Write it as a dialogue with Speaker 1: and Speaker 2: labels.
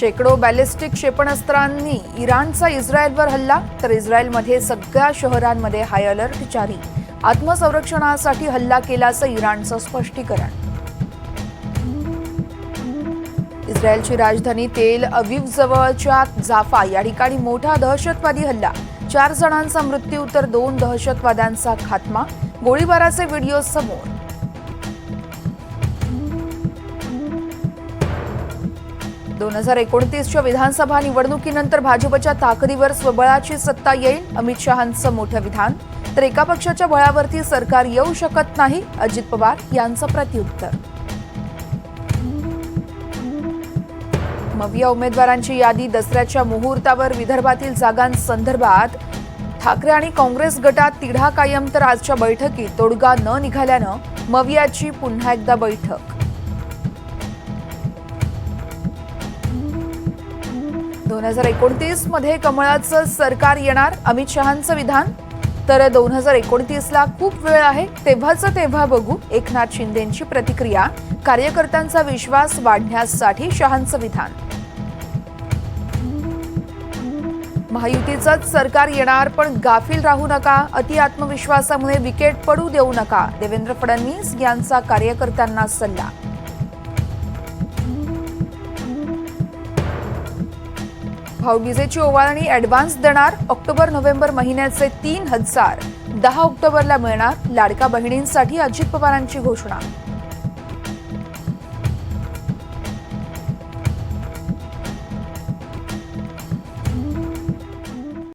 Speaker 1: शेकडो बॅलिस्टिक क्षेपणास्त्रांनी इराणचा इस्रायलवर हल्ला तर इस्रायलमध्ये सगळ्या शहरांमध्ये हाय अलर्ट जारी. आत्मसंरक्षणासाठी हल्ला केल्याचं इराणचं स्पष्टीकरण. इस्रायलची राजधानी तेल अविव जवळच्या जाफा या ठिकाणी मोठा दहशतवादी हल्ला. चार जणांचा मृत्यू तर दोन दहशतवाद्यांचा खात्मा. गोळीबाराचे व्हिडिओ समोर. दोन हजार एकोणतीसच्या विधानसभा निवडणुकीनंतर भाजपच्या ताकदीवर स्वबळाची सत्ता येईल अमित शहांचं मोठं विधान. तर एका पक्षाच्या बळावरती सरकार येऊ शकत नाही अजित पवार यांचं प्रत्युत्तर. मविया उमेदवारांची यादी दसऱ्याच्या मुहूर्तावर विदर्भातील जागांसंदर्भात. ठाकरे आणि काँग्रेस गटात तिढा कायम तर आजच्या बैठकीत तोडगा न निघाल्यानं मवियाची पुन्हा एकदा बैठक. दोन हजार एकोणतीसमध्ये कमळाचं सरकार येणार अमित शहांचं विधान. तर दोन हजार एकोणतीसला खूप वेळ आहे तेव्हाचं तेव्हा बघू. एकनाथ शिंदेंची प्रतिक्रिया. कार्यकर्त्यांचा विश्वास वाढण्यासाठी शहांचं विधान. महायुतीचंच सरकार येणार पण गाफील राहू नका. अति आत्मविश्वासामुळे विकेट पडू देऊ नका. देवेंद्र फडणवीस यांचा कार्यकर्त्यांना सल्ला. भाऊबीजेची ओवाळणी ऍडव्हान्स देणार ऑक्टोबर नोव्हेंबर महिन्याचे तीन हजार. दहा ऑक्टोबरला मिळणार लाडका बहिणींसाठी अजित पवारांची घोषणा.